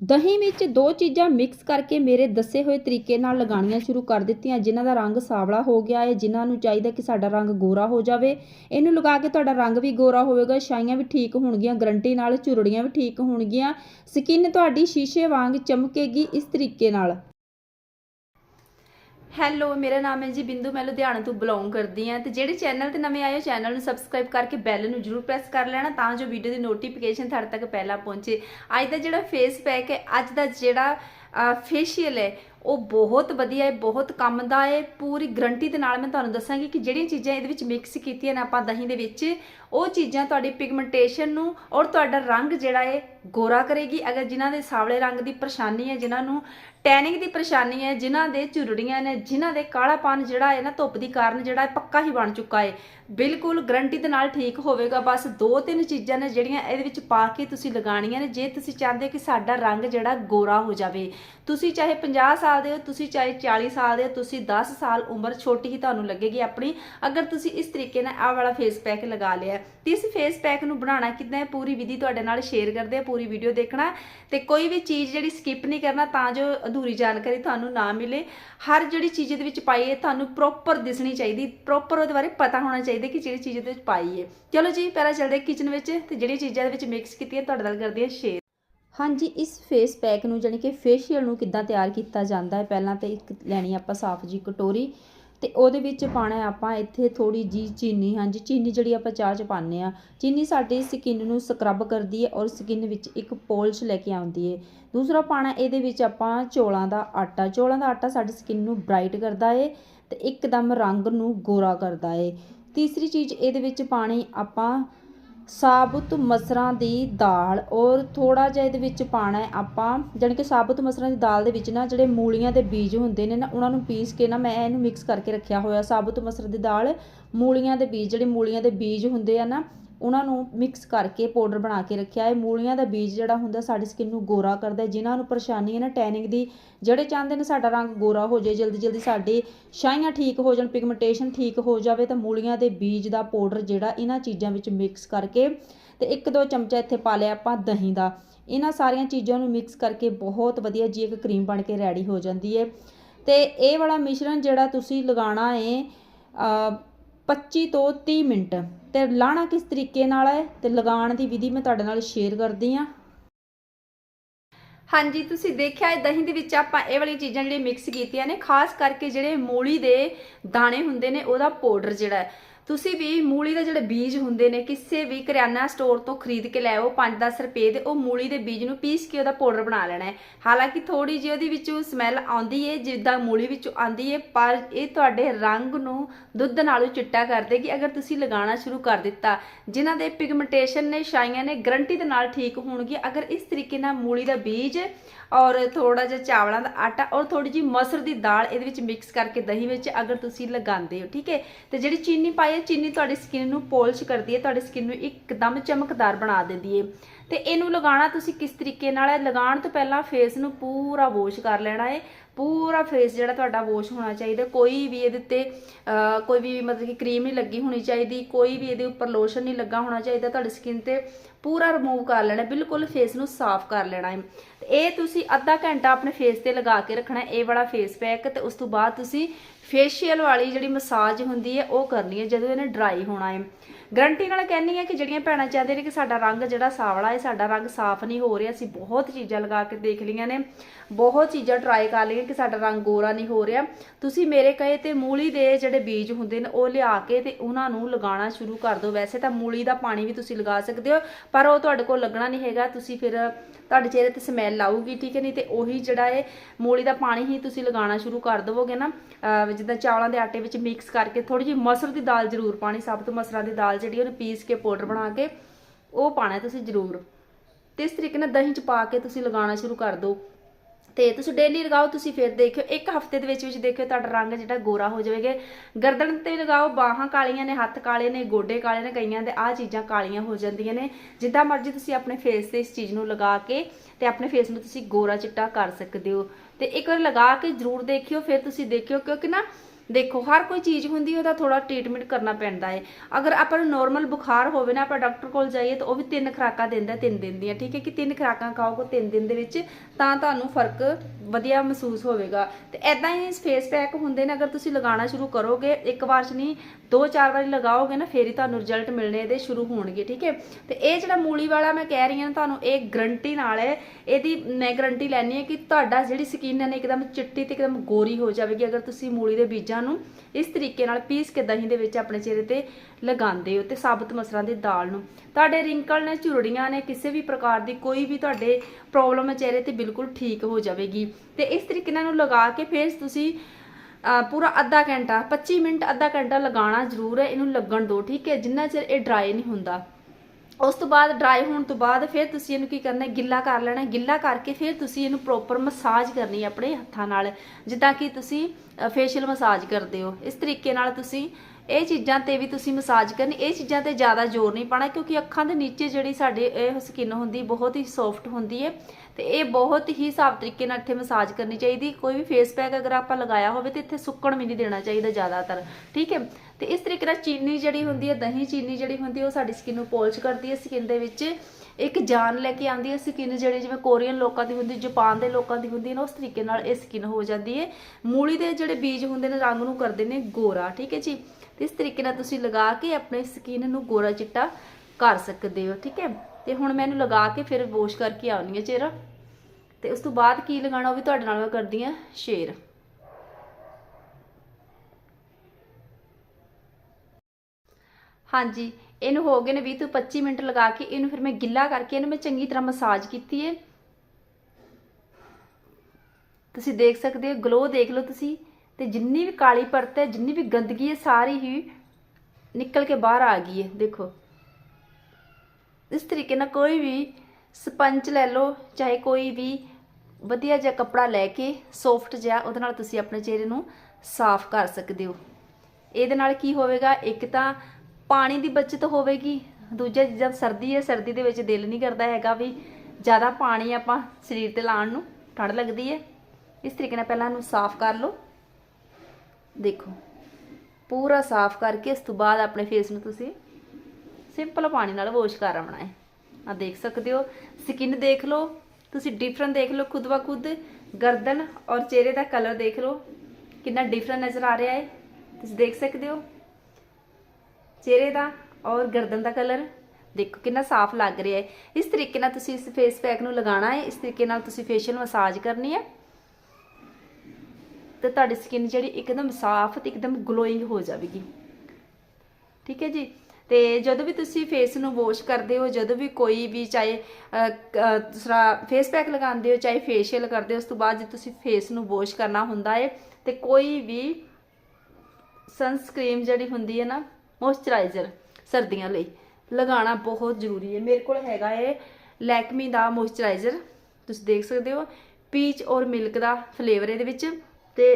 ਦਹੀਂ ਵਿੱਚ ਦੋ ਚੀਜ਼ਾਂ ਮਿਕਸ ਕਰਕੇ ਮੇਰੇ ਦੱਸੇ ਹੋਏ ਤਰੀਕੇ ਨਾਲ ਲਗਾਉਣੀਆਂ ਸ਼ੁਰੂ ਕਰ ਦਿੱਤੀਆਂ, ਜਿਨ੍ਹਾਂ ਦਾ ਰੰਗ ਸਾਵਲਾ ਹੋ ਗਿਆ ਹੈ, ਜਿਨ੍ਹਾਂ ਨੂੰ ਚਾਹੀਦਾ ਕਿ ਸਾਡਾ ਰੰਗ ਗੋਰਾ ਹੋ ਜਾਵੇ। ਇਹਨੂੰ ਲਗਾ ਕੇ ਤੁਹਾਡਾ ਰੰਗ ਵੀ ਗੋਰਾ ਹੋਵੇਗਾ ਛਾਈਆਂ ਵੀ ਠੀਕ ਹੋਣਗੀਆਂ, ਗਰੰਟੀ ਨਾਲ ਝੁਰੜੀਆਂ ਵੀ ਠੀਕ ਹੋਣਗੀਆਂ। ਸਕਿਨ ਤੁਹਾਡੀ ਸ਼ੀਸ਼ੇ ਵਾਂਗ ਚਮਕੇਗੀ ਇਸ ਤਰੀਕੇ ਨਾਲ। ਹੈਲੋ ਮੇਰਾ ਨਾਮ ਹੈ ਜੀ ਬਿੰਦੂ, ਮੈਂ ਲੁਧਿਆਣਾ ਤੋਂ ਬਿਲੋਂਗ ਕਰਦੀ ਹਾਂ ਤੇ ਜਿਹੜੇ ਚੈਨਲ ਤੇ ਨਵੇਂ ਆਏ ਹੋ ਚੈਨਲ ਨੂੰ ਸਬਸਕ੍ਰਾਈਬ ਕਰਕੇ ਬੈਲ ਨੂੰ ਜਰੂਰ ਪ੍ਰੈਸ ਕਰ ਲੈਣਾ ਤਾਂ ਜੋ ਵੀਡੀਓ ਦੀ ਨੋਟੀਫਿਕੇਸ਼ਨ ਤੁਹਾਡੇ ਤੱਕ ਪਹਿਲਾਂ ਪਹੁੰਚੇ। ਅੱਜ ਦਾ ਜਿਹੜਾ ਫੇਸ ਪੈਕ ਹੈ, ਅੱਜ ਦਾ ਜਿਹੜਾ ਫੇਸ਼ੀਅਲ ਹੈ ਉਹ ਬਹੁਤ ਵਧੀਆ ਹੈ, ਬਹੁਤ ਕੰਮ ਦਾ ਹੈ, ਪੂਰੀ ਗਰੰਟੀ ਦੇ ਨਾਲ ਮੈਂ ਤੁਹਾਨੂੰ ਦੱਸਾਂਗੀ ਕਿ ਜਿਹੜੀਆਂ ਚੀਜ਼ਾਂ ਇਹਦੇ ਵਿੱਚ ਮਿਕਸ ਕੀਤੀਆਂ ਨੇ ਆਪਾਂ ਦਹੀਂ ਦੇ ਵਿੱਚ, ਉਹ ਚੀਜ਼ਾਂ ਤੁਹਾਡੀ ਪਿਗਮੈਂਟੇਸ਼ਨ ਨੂੰ ਔਰ ਤੁਹਾਡਾ ਰੰਗ ਜਿਹੜਾ ਹੈ ਗੋਰਾ ਕਰੇਗੀ। ਅਗਰ ਜਿਨ੍ਹਾਂ ਦੇ ਸਾਵਲੇ ਰੰਗ ਦੀ ਪਰੇਸ਼ਾਨੀ ਹੈ, ਜਿਨ੍ਹਾਂ ਨੂੰ ਟੈਨਿੰਗ ਦੀ ਪਰੇਸ਼ਾਨੀ ਹੈ, ਜਿਨ੍ਹਾਂ ਦੇ ਝੁਰੜੀਆਂ ਨੇ, ਜਿਨ੍ਹਾਂ ਦੇ ਕਾਲਾਪਨ ਜਿਹੜਾ ਹੈ ਨਾ, ਧੁੱਪ ਦੀ ਕਾਰਨ ਜਿਹੜਾ ਹੈ ਪੱਕਾ ਹੀ ਬਣ ਚੁੱਕਾ ਹੈ। ਬਿਲਕੁਲ ਗਰੰਟੀ ਦੇ ਨਾਲ ਠੀਕ ਹੋਵੇਗਾ। ਬਸ ਦੋ ਤਿੰਨ ਚੀਜ਼ਾਂ ਨੇ ਜਿਹੜੀਆਂ ਇਹਦੇ ਵਿੱਚ ਪਾ ਕੇ ਤੁਸੀਂ ਲਗਾਣੀਆਂ ਨੇ। ਜੇ ਤੁਸੀਂ ਚਾਹੁੰਦੇ ਹੋ ਕਿ ਸਾਡਾ ਰੰਗ ਜਿਹੜਾ ਗੋਰਾ ਹੋ ਜਾਵੇ, ਤੁਸੀਂ ਚਾਹੇ 50 ਸਾਲ ਦੇ ਹੋ, ਤੁਸੀਂ ਚਾਹੇ 40 ਸਾਲ ਦੇ ਹੋ, ਤੁਸੀਂ 10 ਸਾਲ ਉਮਰ ਛੋਟੀ ਹੀ ਤੁਹਾਨੂੰ ਲੱਗੇਗੀ ਆਪਣੀ। ਅਗਰ ਤੁਸੀਂ ਇਸ ਤਰੀਕੇ ਨਾਲ ਆਹ ਵਾਲਾ ਫੇਸ ਪੈਕ ਲਗਾ ਲਿਆ ਤੇ ਇਸ ਫੇਸ ਪੈਕ ਨੂੰ ਬਣਾਉਣਾ ਕਿੱਦਾਂ ਹੈ, ਪੂਰੀ ਵਿਧੀ ਤੁਹਾਡੇ ਨਾਲ ਸ਼ੇਅਰ ਕਰਦੇ ਆ ਪੂਰੀ ਵੀਡੀਓ ਦੇਖਣਾ ਤੇ ਕੋਈ ਵੀ ਚੀਜ਼ ਜਿਹੜੀ ਸਕਿਪ ਨਹੀਂ ਕਰਨਾ, ਤਾਂ ਜੋ ਅਧੂਰੀ ਜਾਣਕਾਰੀ ਤੁਹਾਨੂੰ ਨਾ ਮਿਲੇ। ਹਰ ਜਿਹੜੀ ਚੀਜ਼ ਦੇ ਵਿੱਚ ਪਾਈ ਹੈ, ਤੁਹਾਨੂੰ ਪ੍ਰੋਪਰ ਦਿਸਣੀ ਚਾਹੀਦੀ ਪ੍ਰੋਪਰ ਉਹਦੇ ਬਾਰੇ ਪਤਾ ਹੋਣਾ ਚਾਹੀਦਾ ਕਿ ਜਿਹੜੀ ਚੀਜ਼ ਦੇ ਵਿੱਚ ਪਾਈ ਹੈ। ਚਲੋ ਜੀ, ਪਹਿਲਾਂ ਚੱਲਦੇ ਕਿਚਨ ਵਿੱਚ, ਤੇ ਜਿਹੜੀ ਚੀਜ਼ਾਂ ਦੇ ਵਿੱਚ ਮਿਕਸ ਕੀਤੀ ਹੈ ਤੁਹਾਡੇ ਨਾਲ ਕਰਦੇ ਆ ਸ਼ੇਅਰ ਹਾਂਜੀ, ਇਸ ਫੇਸ ਪੈਕ ਨੂੰ ਜਾਣੀ ਕਿ ਫੇਸ਼ੀਅਲ ਨੂੰ ਕਿੱਦਾਂ ਤਿਆਰ ਕੀਤਾ ਜਾਂਦਾ ਹੈ? ਪਹਿਲਾਂ ਤੇ ਇੱਕ ਲੈਣੀ ਆਪਾਂ ਸਾਫ਼ ਜੀ ਕਟੋਰੀ ਤੇ ਉਹਦੇ ਵਿੱਚ ਪਾਣਾ ਆਪਾਂ ਇੱਥੇ ਥੋੜੀ ਜੀ ਚੀਨੀ, ਹਾਂਜੀ, ਚੀਨੀ ਜਿਹੜੀ ਆਪਾਂ ਚਾਹ ਚ ਪਾਉਂਦੇ ਆ ਚੀਨੀ ਸਾਡੀ ਸਕਿਨ ਨੂੰ ਸਕਰਬ ਕਰਦੀ ਹੈ ਔਰ ਸਕਿਨ ਵਿੱਚ ਇੱਕ ਪੋਲਿਸ਼ ਲੈ ਕੇ ਆਉਂਦੀ ਹੈ। ਦੂਸਰਾ ਪਾਣਾ ਇਹਦੇ ਵਿੱਚ ਆਪਾਂ ਚੋਲਾਂ ਦਾ ਆਟਾ, ਚੋਲਾਂ ਦਾ ਆਟਾ ਸਾਡੀ ਸਕਿਨ ਨੂੰ ਬ੍ਰਾਈਟ ਕਰਦਾ ਹੈ ਤੇ ਇੱਕਦਮ ਰੰਗ ਨੂੰ ਗੋਰਾ ਕਰਦਾ ਹੈ। ਤੀਸਰੀ ਚੀਜ਼, ਇਹਦੇ ਵਿੱਚ ਪਾਣੀ ਆਪਾਂ ਸਾਬੁਤ ਮਸਰਾਂ ਦੀ ਦਾਲ ਔਰ ਥੋੜਾ ਜਿਹਾ ਇਹਦੇ ਵਿੱਚ ਪਾਣਾ ਹੈ ਆਪਾਂ, ਜਾਣੀ ਕਿ ਸਾਬੁਤ ਮਸਰਾਂ ਦੀ ਦਾਲ ਦੇ ਵਿੱਚ ਨਾ ਜਿਹੜੇ ਮੂਲੀਆਂ ਦੇ ਬੀਜ ਹੁੰਦੇ ਨੇ ਨਾ, ਉਹਨਾਂ ਨੂੰ ਪੀਸ ਕੇ ਨਾ ਮੈਂ ਇਹਨੂੰ ਮਿਕਸ ਕਰਕੇ ਰੱਖਿਆ ਹੋਇਆ ਸਾਬੁਤ ਮਸਰ ਦੀ ਦਾਲ। ਮੂਲੀਆਂ ਦੇ ਬੀਜ, ਜਿਹੜੇ ਮੂਲੀਆਂ ਦੇ ਬੀਜ ਹੁੰਦੇ ਆ ਨਾ ਉਹਨਾਂ ਨੂੰ ਮਿਕਸ ਕਰਕੇ ਪਾਊਡਰ ਬਣਾ ਕੇ ਰੱਖਿਆ। ਹੈ ਮੂਲੀਆਂ ਦਾ ਬੀਜ ਜਿਹੜਾ ਹੁੰਦਾ, ਸਾਡੀ ਸਕਿਨ ਨੂੰ ਗੋਰਾ ਕਰਦਾ ਹੈ। ਜਿਨ੍ਹਾਂ ਨੂੰ ਪਰੇਸ਼ਾਨੀ ਹੈ ਨਾ ਟੈਨਿੰਗ ਦੀ, ਜਿਹੜੇ ਚਾਹੁੰਦੇ ਨੇ ਸਾਡਾ ਰੰਗ ਗੋਰਾ ਹੋ ਜਾਏ, ਜਲਦੀ ਜਲਦੀ ਸਾਡੀ ਛਾਈਆਂ ਠੀਕ ਹੋ ਜਾਣ ਪਿਗਮੈਂਟੇਸ਼ਨ ਠੀਕ ਹੋ ਜਾਵੇ, ਤਾਂ ਮੂਲੀਆਂ ਦੇ ਬੀਜ ਦਾ ਪਾਊਡਰ ਜਿਹੜਾ ਇਹਨਾਂ ਚੀਜ਼ਾਂ ਵਿੱਚ ਮਿਕਸ ਕਰਕੇ ਤੇ ਇੱਕ ਦੋ ਚਮਚਾ ਇੱਥੇ ਪਾ ਲਿਆ ਆਪਾਂ ਦਹੀਂ ਦਾ। ਇਹਨਾਂ ਸਾਰੀਆਂ ਚੀਜ਼ਾਂ ਨੂੰ ਮਿਕਸ ਕਰਕੇ ਬਹੁਤ ਵਧੀਆ ਜੀ ਇੱਕ ਕਰੀਮ ਬਣ ਕੇ ਰੈਡੀ ਹੋ ਜਾਂਦੀ ਹੈ। ਤੇ ਇਹ ਵਾਲਾ ਮਿਸ਼ਰਣ ਜਿਹੜਾ ਤੁਸੀਂ ਲਗਾਉਣਾ ਹੈ 25 ਤੋਂ 30 ਮਿੰਟ। ਤੇ ਲਾਣਾ ਕਿਸ ਤਰੀਕੇ ਨਾਲ ਹੈ? ਤੇ ਲਗਾਉਣ ਦੀ ਵਿਧੀ ਮੈਂ ਤੁਹਾਡੇ ਨਾਲ ਸ਼ੇਅਰ ਕਰਦੀ ਆ ਹਾਂਜੀ, ਤੁਸੀਂ ਦੇਖਿਆ ਹੈ, ਦਹੀਂ ਦੇ ਵਿੱਚ ਆਪਾਂ ਇਹ ਵਾਲੀ ਚੀਜ਼ਾਂ ਜਿਹੜੀਆਂ ਮਿਕਸ ਕੀਤੀਆਂ ਨੇ, ਖਾਸ ਕਰਕੇ ਜਿਹੜੇ ਮੂਲੀ ਦੇ ਦਾਣੇ ਹੁੰਦੇ ਨੇ, ਉਹਦਾ ਪਾਊਡਰ ਜਿਹੜਾ ਹੈ। ਤੁਸੀਂ ਵੀ ਮੂਲੀ ਦੇ ਜਿਹੜੇ ਬੀਜ ਹੁੰਦੇ ਨੇ, ਕਿਸੇ ਵੀ ਕਰਿਆਨਾ ਸਟੋਰ ਤੋਂ ਖਰੀਦ ਕੇ ਲੈ ਆਓ 5-10 ਰੁਪਏ ਦੇ, ਉਹ ਮੂਲੀ ਦੇ ਬੀਜ ਨੂੰ ਪੀਸ ਕੇ ਉਹਦਾ ਪਾਊਡਰ ਬਣਾ ਲੈਣਾ ਹੈ। ਹਾਲਾਂਕਿ ਥੋੜੀ ਜਿਹੀ ਉਹਦੇ ਵਿੱਚੋਂ ਸਮੈਲ ਆਉਂਦੀ ਏ, ਜਿੱਦਾਂ ਮੂਲੀ ਵਿੱਚੋਂ ਆਉਂਦੀ ਏ, ਪਰ ਇਹ ਤੁਹਾਡੇ ਰੰਗ ਨੂੰ ਦੁੱਧ ਨਾਲੋਂ ਚਿੱਟਾ ਕਰ ਦੇਗੀ। ਅਗਰ ਤੁਸੀਂ ਲਗਾਉਣਾ ਸ਼ੁਰੂ ਕਰ ਦਿੱਤਾ, ਜਿਨ੍ਹਾਂ ਦੇ ਪਿਗਮੈਂਟੇਸ਼ਨ ਨੇ, ਛਾਈਆਂ ਨੇ ਗਰੰਟੀ ਦੇ ਨਾਲ ਠੀਕ ਹੋਣਗੇ ਅਗਰ ਇਸ ਤਰੀਕੇ ਨਾਲ ਮੂਲੀ ਦਾ ਬੀਜ ਔਰ ਥੋੜਾ ਜਿਹਾ ਚਾਵਲਾਂ ਦਾ ਆਟਾ ਔਰ ਥੋੜੀ ਜਿਹੀ ਮਸਰ ਦੀ ਦਾਲ ਇਹਦੇ ਵਿੱਚ ਮਿਕਸ ਕਰਕੇ ਦਹੀਂ ਵਿੱਚ ਅਗਰ ਤੁਸੀਂ ਲਗਾਉਂਦੇ ਹੋ, ਠੀਕ ਹੈ ਤੇ ਜਿਹੜੀ ਚੀਨੀ ਪਾਈ ਹੈ ਚੀਨੀ ਤੁਹਾਡੀ ਸਕਿਨ ਨੂੰ ਪੋਲਿਸ਼ ਕਰਦੀ ਹੈ, ਤੁਹਾਡੀ ਸਕਿਨ ਨੂੰ ਇੱਕਦਮ ਚਮਕਦਾਰ ਬਣਾ ਦਿੰਦੀ ਹੈ। ਤੇ ਇਹਨੂੰ ਲਗਾਉਣਾ ਤੁਸੀਂ ਕਿਸ ਤਰੀਕੇ ਨਾਲ ਹੈ? ਲਗਾਉਣ ਤੋਂ ਪਹਿਲਾਂ ਫੇਸ ਨੂੰ ਪੂਰਾ ਵਾਸ਼ ਕਰ ਲੈਣਾ ਹੈ। ਪੂਰਾ ਫੇਸ ਜਿਹੜਾ ਤੁਹਾਡਾ ਵਾਸ਼ ਹੋਣਾ ਚਾਹੀਦਾ, ਕੋਈ ਵੀ ਇਹਦੇ ਉੱਤੇ ਕੋਈ ਵੀ ਮਤਲਬ ਕਿ ਕਰੀਮ ਨਹੀਂ ਲੱਗੀ ਹੋਣੀ ਚਾਹੀਦੀ, ਕੋਈ ਵੀ ਇਹਦੇ ਉੱਪਰ ਲੋਸ਼ਨ ਨਹੀਂ ਲੱਗਾ ਹੋਣਾ ਚਾਹੀਦਾ, ਤੁਹਾਡੀ ਸਕਿਨ ਤੇ ਪੂਰਾ ਰਿਮੂਵ ਕਰ ਲੈਣਾ ਬਿਲਕੁਲ ਫੇਸ ਨੂੰ ਸਾਫ਼ ਕਰ ਲੈਣਾ ਹੈ। ਇਹ ਤੁਸੀਂ ਅੱਧਾ ਘੰਟਾ ਆਪਣੇ ਫੇਸ ਤੇ ਲਗਾ ਕੇ ਰੱਖਣਾ ਇਹ ਵਾਲਾ ਫੇਸ ਪੈਕ ਤੇ ਉਸ ਤੋਂ ਬਾਅਦ ਤੁਸੀਂ ਫੇਸ਼ੀਅਲ ਵਾਲੀ ਜਿਹੜੀ ਮਸਾਜ ਹੁੰਦੀ ਹੈ, ਉਹ ਕਰਨੀ ਹੈ, ਜਦੋਂ ਇਹਨੇ ਡਰਾਈ ਹੋਣਾ ਹੈ। ਗਰੰਟੀ ਨਾਲ ਕਹਿੰਨੀ ਹੈ ਕਿ ਜਿਹੜੀਆਂ ਭੈਣਾਂ ਚਾਹਦੇ ਨੇ ਕਿ ਸਾਡਾ ਰੰਗ ਜਿਹੜਾ ਸਾਵਲਾ ਹੈ, ਸਾਡਾ ਰੰਗ ਸਾਫ਼ ਨਹੀਂ ਹੋ ਰਿਹਾ, ਅਸੀਂ ਬਹੁਤ ਚੀਜ਼ਾਂ ਲਗਾ ਕੇ ਦੇਖ ਲਈਆਂ ਨੇ, ਬਹੁਤ ਚੀਜ਼ਾਂ ਟਰਾਈ ਕਰ ਲਈਆਂ ਕਿ ਸਾਡਾ ਰੰਗ ਗੋਰਾ ਨਹੀਂ ਹੋ ਰਿਹਾ। ਤੁਸੀਂ ਮੇਰੇ ਕਹੇ ਤੇ ਮੂਲੀ ਦੇ ਜਿਹੜੇ ਬੀਜ ਹੁੰਦੇ ਨੇ, ਉਹ ਲਿਆ ਕੇ ਤੇ ਉਹਨਾਂ ਨੂੰ ਲਗਾਉਣਾ ਸ਼ੁਰੂ ਕਰ ਦਿਓ। ਵੈਸੇ ਤਾਂ ਮੂਲੀ ਦਾ ਪਾਣੀ ਵੀ ਤੁਸੀਂ ਲਗਾ ਸਕਦੇ ਹੋ, ਪਰ ਉਹ ਤੁਹਾਡੇ ਕੋਲ ਲੱਗਣਾ ਨਹੀਂ ਹੈਗਾ, ਤੁਸੀਂ ਫਿਰ ਤੁਹਾਡੇ ਚਿਹਰੇ ਤੇ ਸਮੈਲ ਆਊਗੀ, ਠੀਕ ਹੈ ਨਹੀਂ ਤੇ ਉਹੀ ਜਿਹੜਾ ਹੈ ਮੂਲੀ ਦਾ ਪਾਣੀ ਹੀ ਤੁਸੀਂ ਲਗਾਉਣਾ ਸ਼ੁਰੂ ਕਰ ਦਵੋਗੇ ਨਾ ਜਿੱਦਾਂ ਚਾਵਲਾਂ ਦੇ ਆਟੇ ਵਿੱਚ ਮਿਕਸ ਕਰਕੇ ਥੋੜੀ ਜਿਹੀ ਮਸਰ ਦੀ ਦਾਲ ਜ਼ਰੂਰ ਪਾਣੀ ਸਭ ਤੋਂ ਮਸਰਾਂ ਦੀ ਦਾਲ ਜਿਹੜੀ ਉਹਨੂੰ ਪੀਸ ਕੇ ਪਾਊਡਰ ਬਣਾ ਕੇ ਉਹ ਪਾਣਾ ਤੁਸੀਂ ਜ਼ਰੂਰ। ਤੇ ਇਸ ਤਰੀਕੇ ਨਾਲ ਦਹੀਂ ਚ ਪਾ ਕੇ ਤੁਸੀਂ ਲਗਾਉਣਾ ਸ਼ੁਰੂ ਕਰ ਦਿਓ। ਤੇ ਤੁਸੀਂ ਡੇਲੀ ਲਗਾਓ, ਤੁਸੀਂ ਫਿਰ ਦੇਖਿਓ, ਇੱਕ ਹਫ਼ਤੇ ਦੇ ਵਿੱਚ ਵਿੱਚ ਦੇਖਿਓ, ਤੁਹਾਡਾ ਰੰਗ ਜਿਹੜਾ ਗੋਰਾ ਹੋ ਜਾਵੇਗਾ। ਗਰਦਨ ਤੇ ਲਗਾਓ, ਬਾਹਾਂ ਕਾਲੀਆਂ ਨੇ, ਹੱਥ ਕਾਲੇ ਨੇ, ਗੋਡੇ ਕਾਲੇ ਨੇ, ਕਈਆਂ ਦੇ ਆਹ ਚੀਜ਼ਾਂ ਕਾਲੀਆਂ ਹੋ ਜਾਂਦੀਆਂ ਨੇ। ਜਿੱਦਾਂ ਮਰਜ਼ੀ ਤੁਸੀਂ ਆਪਣੇ ਫੇਸ ਤੇ ਇਸ ਚੀਜ਼ ਨੂੰ ਲਗਾ ਕੇ ਤੇ ਆਪਣੇ ਫੇਸ ਨੂੰ ਤੁਸੀਂ ਗੋਰਾ ਚਿੱਟਾ ਕਰ ਸਕਦੇ ਹੋ। ਤੇ ਇੱਕ ਵਾਰ ਲਗਾ ਕੇ ਜ਼ਰੂਰ ਦੇਖਿਓ, ਫਿਰ ਤੁਸੀਂ ਦੇਖਿਓ, ਕਿਉਂਕਿ ਨਾ ਦੇਖੋ, ਹਰ ਕੋਈ ਚੀਜ਼ ਹੁੰਦੀ ਉਹਦਾ ਥੋੜਾ ਟ੍ਰੀਟਮੈਂਟ ਕਰਨਾ ਪੈਂਦਾ ਹੈ। ਅਗਰ ਆਪਾਂ ਨੂੰ ਨਾਰਮਲ ਬੁਖਾਰ ਹੋਵੇ ਨਾ, ਆਪਾਂ ਡਾਕਟਰ ਕੋਲ ਜਾਈਏ, ਤਾਂ ਉਹ ਵੀ ਤਿੰਨ ਖੁਰਾਕਾਂ ਦਿੰਦਾ, ਤਿੰਨ ਦਿਨ ਦੀਆਂ, ਠੀਕ ਹੈ ਕਿ ਤਿੰਨ ਖੁਰਾਕਾਂ ਖਾਓਗੇ, ਤਿੰਨ ਦਿਨ ਦੇ ਵਿੱਚ ਤਾਂ ਤੁਹਾਨੂੰ ਫ਼ਰਕ ਵਧੀਆ ਮਹਿਸੂਸ ਹੋਵੇਗਾ। ਤੇ ਐਦਾਂ ਹੀ ਫੇਸ ਪੈਕ ਹੁੰਦੇ ਨੇ, ਅਗਰ ਤੁਸੀਂ ਲਗਾਉਣਾ ਸ਼ੁਰੂ ਕਰੋਗੇ, ਇੱਕ ਵਾਰ ਚ ਨਹੀਂ, ਦੋ ਚਾਰ ਵਾਰੀ ਲਗਾਓਗੇ ਨਾ, ਫੇਰ ਹੀ ਤੁਹਾਨੂੰ ਰਿਜ਼ਲਟ ਮਿਲਣੇ ਇਹਦੇ ਸ਼ੁਰੂ ਹੋਣਗੇ, ਠੀਕ ਹੈ। ਤੇ ਇਹ ਜਿਹੜਾ ਮੂਲੀ ਵਾਲਾ ਮੈਂ ਕਹਿ ਰਹੀ ਹਾਂ, ਤੁਹਾਨੂੰ ਇਹ ਗਰੰਟੀ ਨਾਲ ਹੈ, ਇਹਦੀ ਮੈਂ ਗਰੰਟੀ ਲੈਣੀ ਹੈ ਕਿ ਤੁਹਾਡਾ ਜਿਹੜੀ ਸਕਿਨ ਹੈ ਨਾ, ਇੱਕਦਮ ਚਿੱਟੀ ਤੇ ਇੱਕਦਮ ਗੋਰੀ ਹੋ ਜਾਵੇਗੀ। ਅਗਰ ਤੁਸੀਂ ਮੂਲੀ ਦੇ ਬੀਜਾਂ ਨੂੰ ਇਸ ਤਰੀਕੇ ਨਾਲ ਪੀਸ ਕੇ ਦਹੀਂ ਦੇ ਵਿੱਚ ਆਪਣੇ ਚਿਹਰੇ ਤੇ ਲਗਾਉਂਦੇ ਹੋ ਤੇ ਸਾਬਤ ਮਸਰਾਂ ਦੀ ਦਾਲ ਨੂੰ। ਤੁਹਾਡੇ ਰਿੰਕਲ ਨੇ ਝੁਰੜੀਆਂ ਨੇ ਕਿਸੇ ਵੀ ਪ੍ਰਕਾਰ ਦੀ ਕੋਈ ਵੀ ਤੁਹਾਡੇ ਪ੍ਰੋਬਲਮ ਹੈ, ਚਿਹਰੇ ਤੇ ਬਿਲਕੁਲ ਠੀਕ ਹੋ ਜਾਵੇਗੀ। ਤੇ ਇਸ ਤਰੀਕੇ ਨਾਲ ਲਗਾ ਕੇ ਫਿਰ ਤੁਸੀਂ ਪੂਰਾ ਅੱਧਾ ਘੰਟਾ 25 ਮਿੰਟ, ਅੱਧਾ ਘੰਟਾ ਲਗਾਉਣਾ ਜ਼ਰੂਰ ਹੈ, ਇਹਨੂੰ ਲੱਗਣ ਦਿਓ, ਠੀਕ ਹੈ? ਜਿੰਨਾ ਚਿਰ ਇਹ ਡਰਾਈ ਨਹੀਂ ਹੁੰਦਾ। ਉਸ ਤੋਂ ਬਾਅਦ ਡਰਾਈ ਹੋਣ ਤੋਂ ਬਾਅਦ ਫਿਰ ਤੁਸੀਂ ਇਹਨੂੰ ਕੀ ਕਰਨਾ ਗਿੱਲਾ ਕਰ ਲੈਣਾ ਗਿੱਲਾ ਕਰਕੇ ਫਿਰ ਤੁਸੀਂ ਇਹਨੂੰ ਪ੍ਰੋਪਰ ਮਸਾਜ ਕਰਨੀ ਆਪਣੇ ਹੱਥਾਂ ਨਾਲ, ਜਿੱਦਾਂ ਕਿ ਤੁਸੀਂ ਫੇਸ਼ੀਅਲ ਮਸਾਜ ਕਰਦੇ ਹੋ। ਇਸ ਤਰੀਕੇ ਨਾਲ ਤੁਸੀਂ ਇਹ ਚੀਜ਼ਾਂ ਤੇ ਵੀ ਤੁਸੀਂ ਮਸਾਜ ਕਰਨੀ, ਇਹ ਚੀਜ਼ਾਂ ਤੇ ਜ਼ਿਆਦਾ ਜ਼ੋਰ ਨਹੀਂ ਪਾਣਾ ਕਿਉਂਕਿ ਅੱਖਾਂ ਦੇ ਨੀਚੇ ਜਿਹੜੀ ਸਾਡੀ ਇਹ ਸਕਿਨ ਹੁੰਦੀ, ਬਹੁਤ ਹੀ ਸੌਫਟ ਹੁੰਦੀ ਹੈ ਤੇ ਇਹ ਬਹੁਤ ਹੀ ਹਿਸਾਬ ਤਰੀਕੇ ਨਾਲ ਇੱਥੇ ਮਸਾਜ ਕਰਨੀ ਚਾਹੀਦੀ, ਕੋਈ ਵੀ ਫੇਸ ਪੈਕ ਅਗਰ ਆਪਾਂ ਲਗਾਇਆ ਹੋਵੇ ਤੇ ਇੱਥੇ ਸੁੱਕਣ ਵੀ ਨਹੀਂ ਦੇਣਾ ਚਾਹੀਦਾ ਜ਼ਿਆਦਾਤਰ, ਠੀਕ ਹੈ? ਤੇ ਇਸ ਤਰੀਕੇ ਨਾਲ ਚੀਨੀ ਜਿਹੜੀ ਹੁੰਦੀ ਹੈ, ਦਹੀਂ ਚੀਨੀ ਜਿਹੜੀ ਹੁੰਦੀ ਹੈ, ਉਹ ਸਾਡੀ ਸਕਿਨ ਨੂੰ ਪੋਲਿਸ਼ ਕਰਦੀ ਹੈ ਸਕਿਨ ਦੇ ਵਿੱਚ। ਇੱਕ ਜਾਨ ਲੈ ਕੇ ਆਉਂਦੀ ਹੈ ਸਕਿਨ ਜਿਹੜੀ, ਜਿਵੇਂ ਕੋਰੀਅਨ ਲੋਕਾਂ ਦੀ ਹੁੰਦੀ, ਜਾਪਾਨ ਦੇ ਲੋਕਾਂ ਦੀ ਹੁੰਦੀ ਹੈ ਨਾ, ਉਸ ਤਰੀਕੇ ਨਾਲ ਇਹ ਸਕਿਨ ਹੋ ਜਾਂਦੀ ਹੈ। ਮੂਲੀ ਦੇ ਜਿਹੜੇ ਬੀਜ ਹੁੰਦੇ ਨੇ, ਰੰਗ ਨੂੰ ਕਰਦੇ ਨੇ ਗੋਰਾ, ਠੀਕ ਹੈ ਜੀ? ਤੇ ਇਸ ਤਰੀਕੇ ਨਾਲ ਤੁਸੀਂ ਲਗਾ ਕੇ ਆਪਣੇ ਸਕਿਨ ਨੂੰ ਗੋਰਾ ਚਿੱਟਾ ਕਰ ਸਕਦੇ ਹੋ, ਠੀਕ ਹੈ? ਤੇ ਹੁਣ ਮੈਂ ਇਹਨੂੰ ਲਗਾ ਕੇ ਫਿਰ ਵਾਸ਼ ਕਰਕੇ ਆਉਣੀ ਹੈ ਚਿਹਰਾ। ਤੇ ਉਸ ਤੋਂ ਬਾਅਦ ਕੀ ਲਗਾਉਣਾ ਉਹ ਵੀ ਤੁਹਾਡੇ ਨਾਲ ਮੈਂ ਕਰਦੀ ਹਾਂ ਸ਼ੇਅਰ ਹਾਂਜੀ, ਇਹਨੂੰ ਹੋ ਗਏ ਨੇ 20 ਤੋਂ 25 ਮਿੰਟ ਲਗਾ ਕੇ ਇਹਨੂੰ ਫਿਰ ਮੈਂ ਗਿੱਲਾ ਕਰਕੇ ਇਹਨੂੰ ਮੈਂ ਚੰਗੀ ਤਰ੍ਹਾਂ ਮਸਾਜ ਕੀਤੀ ਹੈ। ਤੁਸੀਂ ਦੇਖ ਸਕਦੇ ਹੋ ਗਲੋ ਦੇਖ ਲਓ ਤੁਸੀਂ। ਤੇ ਜਿੰਨੀ ਵੀ ਕਾਲੀ ਪਰਤ ਹੈ, ਜਿੰਨੀ ਵੀ ਗੰਦਗੀ ਹੈ, ਸਾਰੀ ਹੀ ਨਿਕਲ ਕੇ ਬਾਹਰ ਆ ਗਈ ਹੈ, ਦੇਖੋ। ਇਸ ਤਰੀਕੇ ਨਾਲ ਕੋਈ ਵੀ ਸਪੰਜ ਲੈ ਲਓ, ਚਾਹੇ ਕੋਈ ਵੀ ਵਧੀਆ ਜਿਹਾ ਕੱਪੜਾ ਲੈ ਕੇ, ਸੌਫਟ ਜਿਹਾ, ਉਹਦੇ ਨਾਲ ਤੁਸੀਂ ਆਪਣੇ ਚਿਹਰੇ ਨੂੰ ਸਾਫ਼ ਕਰ ਸਕਦੇ ਹੋ। ਇਹਦੇ ਨਾਲ ਕੀ ਹੋਵੇਗਾ? ਇੱਕ ਤਾਂ ਪਾਣੀ ਦੀ ਬਚਤ ਹੋਵੇਗੀ। ਦੂਜਾ ਜਦ ਸਰਦੀ ਹੈ, ਸਰਦੀ ਦੇ ਵਿੱਚ ਦਿਲ ਨਹੀਂ ਕਰਦਾ ਹੈਗਾ ਵੀ ਜ਼ਿਆਦਾ ਪਾਣੀ ਆਪਾਂ ਸਰੀਰ ਤੇ ਲਾਉਣ ਨੂੰ ਠੰਡ ਲੱਗਦੀ ਹੈ। ਇਸ ਤਰੀਕੇ ਨਾਲ ਪਹਿਲਾਂ ਇਹਨੂੰ ਸਾਫ਼ ਕਰ ਲਓ। ਦੇਖੋ। ਪੂਰਾ ਸਾਫ਼ ਕਰਕੇ ਇਸ ਤੋਂ ਬਾਅਦ ਆਪਣੇ ਫੇਸ ਨੂੰ ਤੁਸੀਂ ਸਿੰਪਲ ਪਾਣੀ ਨਾਲ ਵਾਸ਼ ਕਰ ਆਉਣਾ ਹੈ। ਆ ਦੇਖ ਸਕਦੇ ਹੋ। ਸਕਿਨ ਦੇਖ ਲਓ। ਤੁਸੀਂ ਡਿਫਰੈਂਟ ਦੇਖ ਲਓ ਖੁਦ ਬਾ ਖੁਦ। ਗਰਦਨ ਔਰ ਚਿਹਰੇ ਦਾ ਕਲਰ ਦੇਖ ਲਓ। ਕਿੰਨਾ ਡਿਫਰੈਂਟ ਨਜ਼ਰ ਆ ਰਿਹਾ ਹੈ। ਤੁਸੀਂ ਦੇਖ ਸਕਦੇ ਹੋ। ਚਿਹਰੇ ਦਾ ਔਰ ਗਰਦਨ ਦਾ ਕਲਰ ਦੇਖੋ ਕਿੰਨਾ ਸਾਫ਼ ਲੱਗ ਰਿਹਾ ਹੈ। ਇਸ ਤਰੀਕੇ ਨਾਲ ਤੁਸੀਂ ਇਸ ਫੇਸ ਪੈਕ ਨੂੰ ਲਗਾਉਣਾ ਹੈ। ਇਸ ਤਰੀਕੇ ਨਾਲ ਤੁਸੀਂ ਫੇਸ਼ੀਅਲ ਮਸਾਜ ਕਰਨੀ ਹੈ। ਤੇ ਤੁਹਾਡੀ ਸਕਿਨ ਜਿਹੜੀ ਇੱਕਦਮ ਸਾਫ਼ ਤੇ ਇੱਕਦਮ ਗਲੋਇੰਗ ਹੋ ਜਾਵੇਗੀ। ਠੀਕ ਹੈ ਜੀ? ਤੇ ਜਦੋਂ ਵੀ ਤੁਸੀਂ ਫੇਸ ਨੂੰ ਵਾਸ਼ ਕਰਦੇ ਹੋ, ਜਦੋਂ ਵੀ ਕੋਈ ਵੀ ਚਾਹੇ ਦੂਸਰਾ ਫੇਸ ਪੈਕ ਲਗਾਉਂਦੇ ਹੋ, ਚਾਹੇ ਫੇਸ਼ੀਅਲ ਕਰਦੇ ਹੋ, ਉਸ ਤੋਂ ਬਾਅਦ ਜੇ ਤੁਸੀਂ ਫੇਸ ਨੂੰ ਵਾਸ਼ ਕਰਨਾ ਹੁੰਦਾ ਹੈ, ਤੇ ਕੋਈ ਵੀ ਸਨਸਕ੍ਰੀਮ ਜਿਹੜੀ ਹੁੰਦੀ ਹੈ ਨਾ ਮੋਇਸਚਰਾਈਜ਼ਰ ਸਰਦੀਆਂ ਲਈ, ਲਗਾਉਣਾ ਬਹੁਤ ਜ਼ਰੂਰੀ ਹੈ। ਮੇਰੇ ਕੋਲ ਹੈਗਾ ਹੈ ਲੈਕਮੀ ਦਾ ਮੋਇਸਚਰਾਈਜ਼ਰ ਤੁਸੀਂ ਦੇਖ ਸਕਦੇ ਹੋ ਪੀਚ ਔਰ ਮਿਲਕ ਦਾ ਫਲੇਵਰ ਇਹਦੇ ਵਿੱਚ। ਤੇ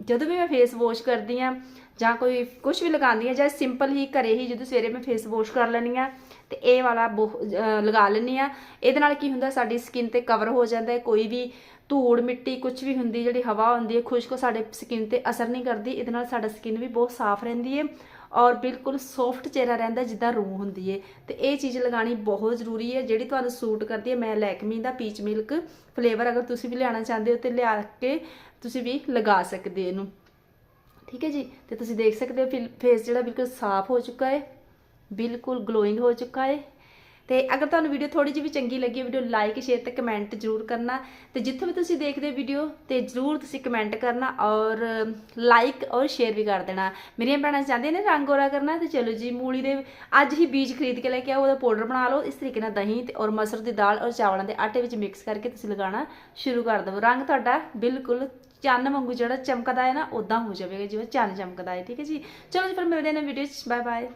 ਜਦੋਂ ਵੀ ਮੈਂ ਫੇਸ ਵਾਸ਼ ਕਰਦੀ ਆ ਜਾਂ ਕੋਈ ਕੁਝ ਵੀ ਲਗਾਉਂਦੀ ਆ ਜਾਂ ਸਿੰਪਲ ਹੀ ਘਰੇ ਹੀ ਜਦੋਂ ਸਵੇਰੇ ਮੈਂ ਫੇਸ ਵਾਸ਼ ਕਰ ਲੈਣੀ ਆ ਤੇ ਇਹ ਵਾਲਾ ਬਹੁ- ਲਗਾ ਲੈਣੀ ਆ, ਇਹਦੇ ਨਾਲ ਕੀ ਹੁੰਦਾ ਸਾਡੀ ਸਕਿਨ ਤੇ ਕਵਰ ਹੋ ਜਾਂਦਾ ਹੈ, ਕੋਈ ਵੀ ਧੂੜ ਮਿੱਟੀ ਕੁਝ ਵੀ ਹੁੰਦੀ ਜਿਹੜੀ ਹਵਾ ਹੁੰਦੀ ਹੈ, ਖੁਸ਼ਕ ਸਾਡੇ ਸਕਿਨ ਤੇ ਅਸਰ ਨਹੀਂ ਕਰਦੀ, ਇਹਦੇ ਨਾਲ ਸਾਡਾ ਸਕਿਨ ਵੀ ਬਹੁਤ ਸਾਫ਼ ਰਹਿੰਦੀ ਹੈ ਔਰ ਬਿਲਕੁਲ ਸੌਫਟ ਚਿਹਰਾ ਰਹਿੰਦਾ ਜਿੱਦਾਂ ਰੂਹ ਹੁੰਦੀ ਹੈ ਤੇ ਇਹ ਚੀਜ਼ ਲਗਾਣੀ ਬਹੁਤ ਜ਼ਰੂਰੀ ਹੈ, ਜਿਹੜੀ ਤੁਹਾਨੂੰ ਸੂਟ ਕਰਦੀ ਹੈ, ਮੈਂ ਲੈਕਮੀ ਦਾ ਪੀਚ ਮਿਲਕ ਫਲੇਵਰ ਅਗਰ ਤੁਸੀਂ ਵੀ ਲੈਣਾ ਚਾਹੁੰਦੇ ਹੋ ਤੇ ਲਿਆ ਕੇ ਤੁਸੀਂ ਵੀ ਲਗਾ ਸਕਦੇ ਇਹਨੂੰ। ਠੀਕ ਹੈ ਜੀ? ਤੇ ਤੁਸੀਂ ਦੇਖ ਸਕਦੇ ਹੋ ਫੇਸ ਜਿਹੜਾ ਬਿਲਕੁਲ ਸਾਫ਼ ਹੋ ਚੁੱਕਾ ਹੈ, ਬਿਲਕੁਲ ਗਲੋਇੰਗ ਹੋ ਚੁੱਕਾ ਹੈ। ਤੇ ਅਗਰ ਤੁਹਾਨੂੰ ਵੀਡੀਓ ਥੋੜੀ ਜਿਹੀ ਵੀ ਚੰਗੀ ਲੱਗੀ ਵੀਡੀਓ ਲਾਈਕ ਸ਼ੇਅਰ ਤੇ ਕਮੈਂਟ ਜ਼ਰੂਰ ਕਰਨਾ। ਤੇ ਜਿੱਥੇ ਵੀ ਤੁਸੀਂ ਦੇਖਦੇ ਵੀਡੀਓ ਤੇ ਜ਼ਰੂਰ ਤੁਸੀਂ ਕਮੈਂਟ ਕਰਨਾ ਔਰ ਲਾਈਕ ਔਰ ਸ਼ੇਅਰ ਵੀ ਕਰ ਦੇਣਾ। ਮੇਰੀਆਂ ਭੈਣਾਂ ਚਾਹੁੰਦੀਆਂ ਨੇ ਰੰਗ ਗੋਰਾ ਕਰਨਾ, ਤੇ ਚਲੋ ਜੀ, ਮੂਲੀ ਦੇ ਅੱਜ ਹੀ ਬੀਜ ਖਰੀਦ ਕੇ ਲੈ ਕੇ ਆਓ, ਉਹਦਾ ਪਾਊਡਰ ਬਣਾ ਲਓ। ਇਸ ਤਰੀਕੇ ਨਾਲ ਦਹੀਂ ਤੇ ਔਰ ਮਸਰ ਦੀ ਦਾਲ ਔਰ ਚਾਵਲਾਂ ਦੇ ਆਟੇ ਵਿੱਚ ਮਿਕਸ ਕਰਕੇ ਤੁਸੀਂ ਲਗਾਉਣਾ ਸ਼ੁਰੂ ਕਰ ਦਿਓ ਰੰਗ ਤੁਹਾਡਾ ਬਿਲਕੁਲ ਚੰਨ ਵਾਂਗੂ ਜਿਹੜਾ ਚਮਕਦਾ ਹੈ ਨਾ ਉਦਾਂ ਹੋ ਜਾਵੇਗਾ, ਜਿਵੇਂ ਚੰਨ ਚਮਕਦਾ ਹੈ, ਠੀਕ ਹੈ ਜੀ? ਚਲੋ ਜੀ, ਫਿਰ ਮਿਲਦੇ ਹਾਂ ਵੀਡੀਓ 'ਚ। Bye bye